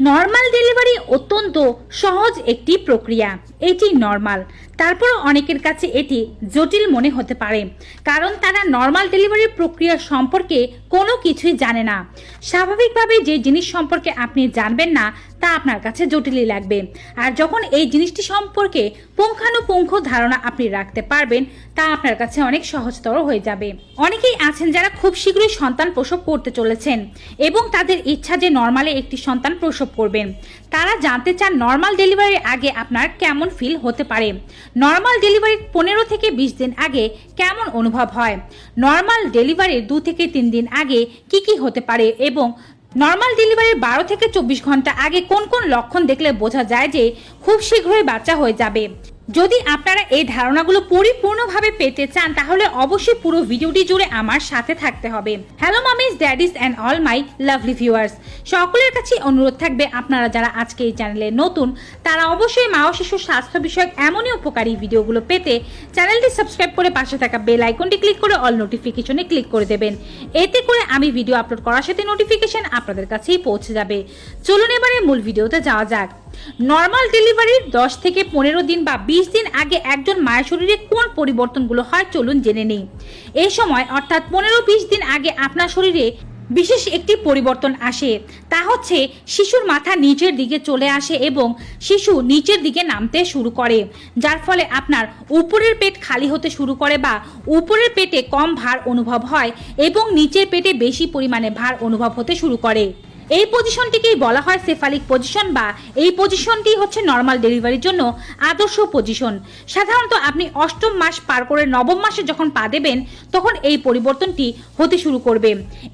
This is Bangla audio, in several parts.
নর্মাল ডেলিভারি অত্যন্ত সহজ একটি প্রক্রিয়া। এটি নর্মাল তারপরও অনেকের কাছে এটি জটিল মনে হতে পারে, কারণ তারা নর্মাল ডেলিভারি প্রক্রিয়া সম্পর্কে কোনো কিছুই জানে না। স্বাভাবিকভাবে যে জিনিস সম্পর্কে আপনি জানবেন না তা আপনার কাছে জটিলই লাগবে। আর যখন এই জিনিসটি সম্পর্কে পুঙ্খানুপুঙ্খ ধারণা আপনি রাখতে পারবেন, তা আপনার কাছে অনেক সহজতর হয়ে যাবে। অনেকেই আছেন যারা খুব শীঘ্রই সন্তান প্রসব করতে চলেছেন এবং তাদের ইচ্ছা যে নর্মালে একটি সন্তান প্রসব করবেন। তারা জানতে চান নর্মাল ডেলিভারির আগে আপনার কেমন ফিল হতে পারে। নর্মাল ডেলিভারির পনেরো থেকে বিশ দিন আগে কেমন অনুভব হয়? নর্মাল ডেলিভারির দু থেকে তিন দিন আগে কি কি হতে পারে এবং নর্মাল ডেলিভারির বারো থেকে চব্বিশ ঘণ্টা আগে কোন কোন লক্ষণ দেখলে বোঝা যায় যে খুব শীঘ্রই বাচ্চা হয়ে যাবে। যদি আপনারা এই ধারণাগুলো পরিপূর্ণভাবে পেতে চান, তাহলে অবশ্যই পুরো ভিডিওটি জুড়ে আমার সাথে থাকতে হবে। Hello mummies daddies and all my lovely viewers সকলের কাছে অনুরোধ থাকবে আপনারা যারা আজকে এই চ্যানেলে নতুন, তারা অবশ্যই মা ও শিশুর স্বাস্থ্য বিষয়ক এমনই উপকারী ভিডিওগুলো পেতে চ্যানেলটি সাবস্ক্রাইব করে পাশে থাকা বেল আইকনটি ক্লিক করে অল নোটিফিকেশনে ক্লিক করে দেবেন। এতে করে আমি ভিডিও আপলোড করার সাথে নোটিফিকেশন আপনাদের কাছেই পৌঁছে যাবে। চলুন এবারে মূল ভিডিওতে যাওয়া যাক। নর্মাল ডেলিভারির দশ থেকে পনেরো দিন বা বিশ দিন আগে একজন মায়ের শরীরে কোন পরিবর্তনগুলো হয় চলুন জেনে নিই। এই সময় অর্থাৎ পনেরো বিশ দিন আগে আপনার শরীরে বিশেষ একটি পরিবর্তন আসে। তা হচ্ছে শিশুর মাথা নিচের দিকে চলে আসে এবং শিশু নিচের দিকে নামতে শুরু করে, যার ফলে আপনার উপরের পেট খালি হতে শুরু করে বা উপরের পেটে কম ভার অনুভব হয় এবং নিচের পেটে বেশি পরিমাণে ভার অনুভব হতে শুরু করে। এই পজিশনটিকেই বলা হয় সেফালিক পজিশন বা এই পজিশনটি হচ্ছে নর্মাল ডেলিভারির জন্য আদর্শ পজিশন সাধারণত আপনি অষ্টম মাস পার করে নবম মাসে যখন পা দেবেন, তখন এই পরিবর্তনটি হতে শুরু করবে।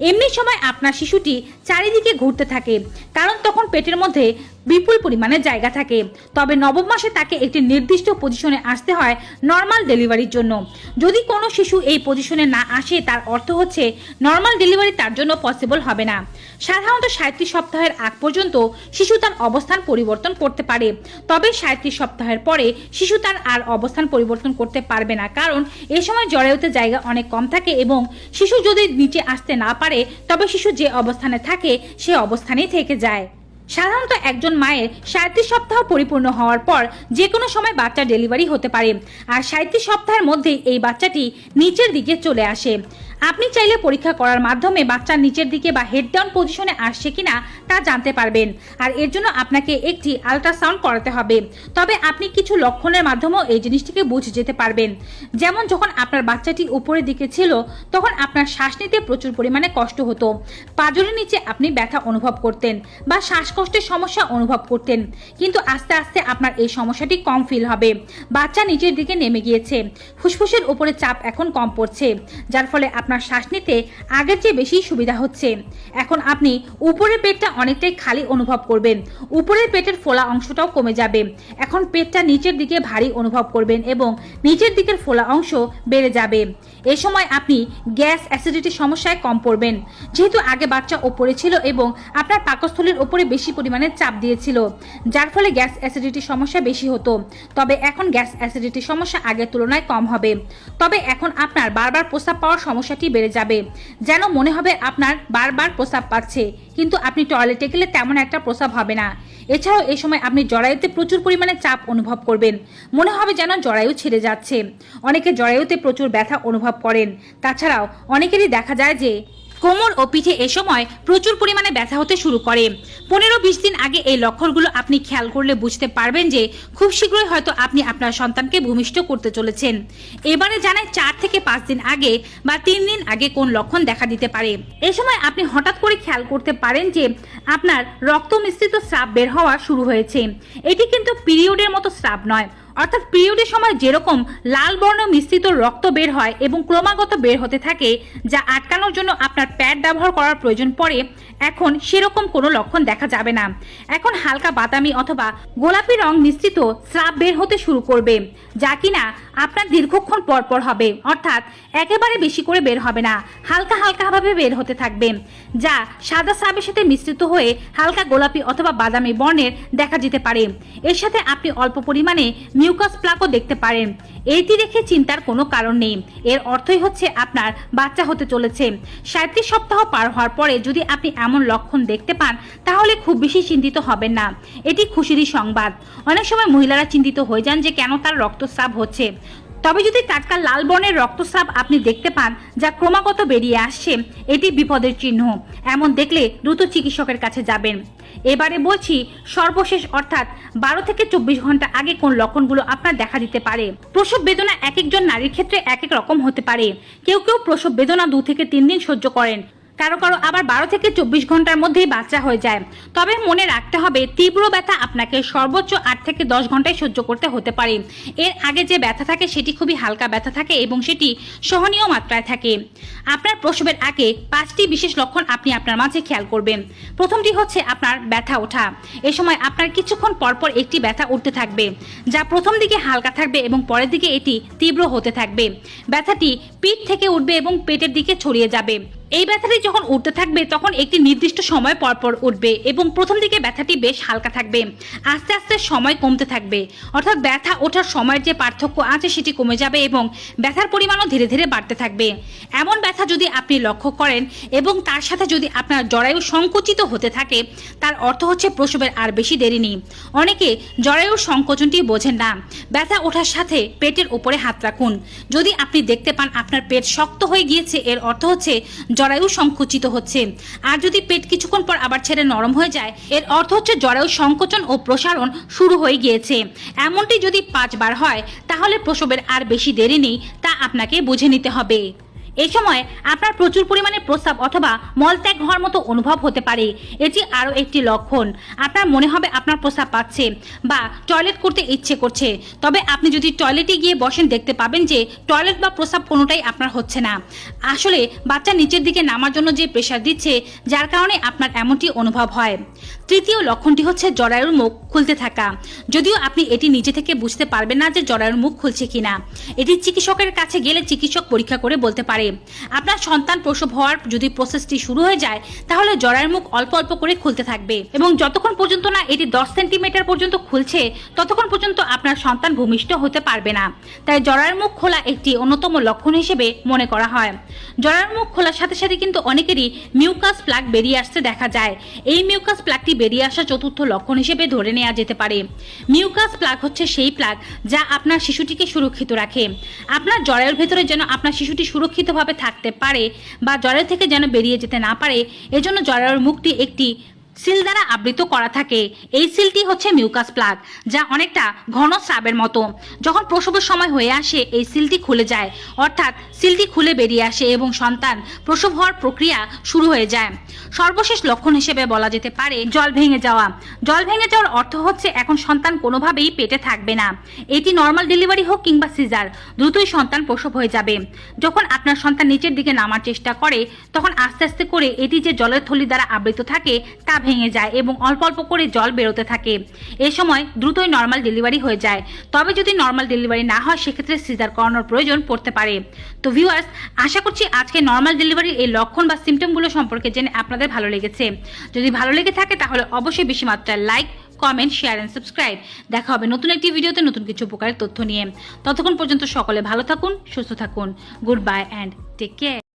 এমনি সময় আপনার শিশুটি চারিদিকে ঘুরতে থাকে, কারণ তখন পেটের মধ্যে বিপুল পরিমাণে জায়গা থাকে। তবে নবম মাসে তাকে একটি নির্দিষ্ট পজিশনে আসতে হয় নর্মাল ডেলিভারির জন্য। যদি কোনো শিশু এই পজিশনে না আসে, তার অর্থ হচ্ছে নর্মাল ডেলিভারি তার জন্য পসিবল হবে না। সাধারণত সাঁত্রিশ সপ্তাহের আগ পর্যন্ত শিশু তার অবস্থান পরিবর্তন করতে পারে। তবে সাঁত্রিশ সপ্তাহের পরে শিশু তার আর অবস্থান পরিবর্তন করতে পারবে না। কারণ এ সময় জরায়ুতে জায়গা অনেক কম থাকে এবং শিশু যদি নিচে আসতে না পারে, তবে শিশু যে অবস্থানে থাকে, সে অবস্থানেই থেকে যায়। সাধারণত একজন মায়ের সাঁত্রিশ সপ্তাহ পরিপূর্ণ হওয়ার পর যে কোনো সময় বাচ্চা ডেলিভারি হতে পারে। আর সাঁত্রিশ সপ্তাহের মধ্যেই এই বাচ্চাটি নিচের দিকে চলে আসে। আপনি চাইলে পরীক্ষা করার মাধ্যমে বাচ্চার নিচের দিকে বা হেড ডাউন পজিশনে আসছে কিনা তা জানতে পারবেন। আর এর জন্য আপনাকে একটি আল্ট্রাসাউন্ড করাতে হবে। তবে আপনি কিছু লক্ষণের মাধ্যমেও এই জিনিসটিকে বুঝে যেতে পারবেন। যেমন যখন আপনার বাচ্চাটি উপরের দিকে ছিল, তখন আপনার শ্বাস নিতে প্রচুর পরিমাণে কষ্ট হতো। পাজরের নিচে আপনি ব্যথা অনুভব করতেন বা শ্বাসকষ্টের সমস্যা অনুভব করতেন। কিন্তু আস্তে আস্তে আপনার এই সমস্যাটি কম ফিল হবে। বাচ্চা নিচের দিকে নেমে গিয়েছে। ফুসফুসের উপরে চাপ এখন কম পড়ছে, যার ফলে আপনার শ্বাস নিতে আগের চেয়ে বেশি সুবিধা হচ্ছে। এখন আপনি উপরের পেটটা অনেকটাই খালি অনুভব করবেন। উপরের পেটের ফোলা অংশটাও কমে যাবে। এখন পেটটা নিচের দিকে ভারী অনুভব করবেন এবং নিচের দিকের ফোলা অংশ বেড়ে যাবে। এ সময় আপনি গ্যাস অ্যাসিডিটির সমস্যায় কম পড়বেন। যেহেতু আগে বাচ্চা ওপরে ছিল এবং আপনার পাকস্থলীর ওপরে বেশি পরিমাণে চাপ দিয়েছিল, যার ফলে গ্যাস অ্যাসিডিটির সমস্যা বেশি হতো। তবে এখন গ্যাস অ্যাসিডিটির সমস্যা আগের তুলনায় কম হবে। তবে এখন আপনার বারবার প্রস্রাব পাওয়ার সমস্যাটি বেড়ে যাবে। যেন মনে হবে আপনার বারবার প্রস্রাব পাচ্ছে কিন্তু আপনি টয়লেটে গেলে তেমন একটা প্রস্রাব হবে না। এছাড়াও এই সময় আপনি জরায়ুতে প্রচুর পরিমাণে চাপ অনুভব করবেন। মনে হবে যেন জরায়ু ছেড়ে যাচ্ছে। অনেকে জরায়ুতে প্রচুর ব্যথা অনুভব করেন। তাছাড়াও অনেকেরই দেখা যায় যে কোমর ও পিঠে এ সময় প্রচুর পরিমাণে ব্যথা হতে শুরু করে। পনেরো বিশ দিন আগে এই লক্ষণগুলো আপনি খেয়াল করলে বুঝতে পারবেন যে খুব শীঘ্রই হয়তো আপনি আপনার সন্তানকে ভূমিষ্ঠ করতে চলেছেন। এবারে জানাই চার থেকে পাঁচ দিন আগে বা তিন দিন আগে কোন লক্ষণ দেখা দিতে পারে। এ সময় আপনি হঠাৎ করে খেয়াল করতে পারেন যে আপনার রক্ত মিশ্রিত স্রাব বের হওয়া শুরু হয়েছে। এটি কিন্তু পিরিয়ডের মতো স্রাব নয় অর্থাৎ পিরিয়ডের সময় যেরকম লাল বর্ণ মিশ্রিত রক্ত বের হয় এবং ক্রমাগত বের হতে থাকে, যা আটকানোর জন্য আপনার প্যাড ব্যবহার করার প্রয়োজন পড়ে, এখন সেরকম কোনো লক্ষণ দেখা যাবে না। এখন হালকা বাদামি অথবা গোলাপি রং মিশ্রিত স্রাব বের হতে শুরু করবে, যা কিনা আপনার দীর্ঘক্ষণ পর পর হবে। অর্থাৎ একেবারে বেশি করে বের হবে না। হালকা হালকাভাবে বের হতে থাকবে। যা সাদা স্রাবের সাথে মিশ্রিত হয়ে হালকা গোলাপি অথবা বাদামি বর্ণের দেখা যেতে পারে। এর সাথে আপনি অল্প পরিমাণে মিউকাস প্লাকও দেখতে পারেন। এইটি দেখে চিন্তার কোনো কারণ নেই। এর অর্থই হচ্ছে আপনার বাচ্চা হতে চলেছে। সাঁত্রিশ সপ্তাহ পার হওয়ার পরে যদি আপনি এমন লক্ষণ দেখতে পান, তাহলে খুব বেশি চিন্তিত হবেন না। এটি খুশিরই সংবাদ। অনেক সময় মহিলারা চিন্তিত হয়ে যান যে কেন তার রক্তস্রাব হচ্ছে। তবে যদি টাটকা লাল বর্ণের রক্তস্রাব আপনি দেখতে পান, যা ক্রমাগত বেরিয়ে আসছে, এটি বিপদের চিহ্ন। এমন দেখলে দ্রুত চিকিৎসকের কাছে যাবেন। এবারে বলছি, সর্বশেষ অর্থাৎ বারো থেকে চব্বিশ ঘণ্টা আগে কোন লক্ষণগুলো আপনার দেখা দিতে পারে। প্রসব বেদনা এক একজন নারীর ক্ষেত্রে এক এক রকম হতে পারে। কেউ কেউ প্রসব বেদনা দু থেকে তিন দিন সহ্য করেন। কারও কারও আবার বারো থেকে চব্বিশ ঘণ্টার মধ্যেই বাচ্চা হয়ে যায়। তবে মনে রাখতে হবে, তীব্র ব্যথা আপনাকে সর্বোচ্চ আট থেকে দশ ঘন্টায় সহ্য করতে হতে পারে। এর আগে যে ব্যথা থাকে সেটি খুবই হালকা ব্যথা থাকে এবং সেটি সহনীয় মাত্রায় থাকে। আপনার প্রসবের আগে পাঁচটি বিশেষ লক্ষণ আপনি আপনার মাঝে খেয়াল করবেন। প্রথমটি হচ্ছে আপনার ব্যথা ওঠা। এ সময় আপনার কিছুক্ষণ পরপর একটি ব্যথা উঠতে থাকবে, যা প্রথম দিকে হালকা থাকবে এবং পরের দিকে এটি তীব্র হতে থাকবে। ব্যথাটি পিঠ থেকে উঠবে এবং পেটের দিকে ছড়িয়ে যাবে। এই ব্যথাটি যখন উঠতে থাকবে, তখন একটি নির্দিষ্ট সময় পরপর উঠবে এবং প্রথম দিকে ব্যথাটি বেশ হালকা থাকবে। আস্তে আস্তে সময় কমতে থাকবে। অর্থাৎ ব্যথা ওঠার সময়ের যে পার্থক্য আছে, সেটি কমে যাবে এবং ব্যথার পরিমাণও ধীরে ধীরে বাড়তে থাকবে। এমন ব্যথা যদি আপনি লক্ষ্য করেন এবং তার সাথে যদি আপনার জরায়ু সংকুচিত হতে থাকে, তার অর্থ হচ্ছে প্রসবের আর বেশি দেরি নেই। অনেকে জরায়ুর সংকোচনটি বোঝেন না। ব্যথা ওঠার সাথে পেটের উপরে হাত রাখুন। যদি আপনি দেখতে পান আপনার পেট শক্ত হয়ে গিয়েছে, এর অর্থ হচ্ছে জরায়ু সংকুচিত হচ্ছে। আর যদি পেট কিছুক্ষণ পর আবার ছেড়ে নরম হয়ে যায়, এর অর্থ হচ্ছে জরায়ু সংকোচন ও প্রসারণ শুরু হয়ে গিয়েছে। এমনটি যদি পাঁচবার হয়, তাহলে প্রসবের আর বেশি দেরি নেই, তা আপনাকে বুঝে নিতে হবে। এই সময় আপনার প্রচুর পরিমাণে প্রস্রাব অথবা মলত্যাগ হওয়ার মতো অনুভব হতে পারে। এটি আরও একটি লক্ষণ। আপনার মনে হবে আপনার প্রস্রাব পাচ্ছে বা টয়লেট করতে ইচ্ছে করছে। তবে আপনি যদি টয়লেটে গিয়ে বসেন, দেখতে পাবেন যে টয়লেট বা প্রস্রাব কোনোটাই আপনার হচ্ছে না। আসলে বাচ্চা নিচের দিকে নামার জন্য যে প্রেশার দিচ্ছে, যার কারণে আপনার এমনটি অনুভব হয়। তৃতীয় লক্ষণটি হচ্ছে জরায়ুর মুখ খুলতে থাকা। যদিও আপনি এটি নিজে থেকে বুঝতে পারবেন না যে জরায়ুর মুখ খুলছে কিনা। এটি চিকিৎসকের কাছে গেলে চিকিৎসক পরীক্ষা করে বলতে পারে। আপনার সন্তান প্রসব হওয়ার যদি প্রসেসটি শুরু হয়ে যায়, তাহলে জরায়ুর মুখ অল্প অল্প করে খুলতে থাকবে। এবং যতক্ষণ পর্যন্ত না এটি দশ সেন্টিমিটার পর্যন্ত খুলছে, ততক্ষণ পর্যন্ত আপনার সন্তান ভূমিষ্ঠ হতে পারবে না। তাই জরায়ুর মুখ খোলা একটি অন্যতম লক্ষণ হিসেবে মনে করা হয়। জরায়ুর মুখ খোলার সাথে সাথে কিন্তু অনেকেরই মিউকাস প্লাগ বেরিয়ে আসতে দেখা যায়। এই মিউকাস প্লাগটি বেরিয়ে আসা চতুর্থ লক্ষণ হিসেবে ধরে নেওয়া যেতে পারে। মিউকাস প্লাগ হচ্ছে সেই প্লাগ যা আপনার শিশুটিকে সুরক্ষিত রাখে। আপনার জরায়ুর ভেতরে যেন আপনার শিশুটি সুরক্ষিতভাবে থাকতে পারে বা জরায়ু থেকে যেন বেরিয়ে যেতে না পারে, এজন্য জরায়ুর মুখটি একটি সিল দ্বারা আবৃত করা থাকে। এই সিলটি হচ্ছে মিউকাস প্লাগ, যা অনেকটা ঘন স্রাবের মতো। যখন প্রসবের সময় হয়ে আসে, এই সিলটি খুলে যায়। অর্থাৎ সিলটি খুলে বেরিয়ে আসে এবং সন্তান প্রসব হওয়ার প্রক্রিয়া শুরু হয়ে যায়। সর্বশেষ লক্ষণ হিসেবে বলা যেতে পারে জল ভেঙে যাওয়া। জল ভেঙে যাওয়ার অর্থ হচ্ছে এখন সন্তান কোনোভাবেই পেটে থাকবে না। এটি নর্মাল ডেলিভারি হোক কিংবা সিজার, দ্রুতই সন্তান প্রসব হয়ে যাবে। যখন আপনার সন্তান নিচের দিকে নামার চেষ্টা করে, তখন আস্তে আস্তে করে এটি যে জলের থলি দ্বারা আবৃত থাকে, তা ভেঙে যায় এবং অল্প অল্প করে জল বেরোতে থাকে। এ সময় দ্রুতই নর্মাল ডেলিভারি হয়ে যায়। তবে যদি নর্মাল ডেলিভারি না হয়, সেক্ষেত্রে সিজার করানোর প্রয়োজন পড়তে পারে। তো ভিউয়ার্স আশা করছি আজকে নর্মাল ডেলিভারির এই লক্ষণ বা সিমটমগুলো সম্পর্কে জেনে আপনাদের ভালো লেগেছে। যদি ভালো লেগে থাকে, তাহলে অবশ্যই বেশি মাত্রায় like comment share and subscribe দেখা হবে নতুন একটি ভিডিওতে নতুন কিছু উপকারের তথ্য নিয়ে। ততক্ষণ পর্যন্ত সকলে ভালো থাকুন, সুস্থ থাকুন। Good bye and take care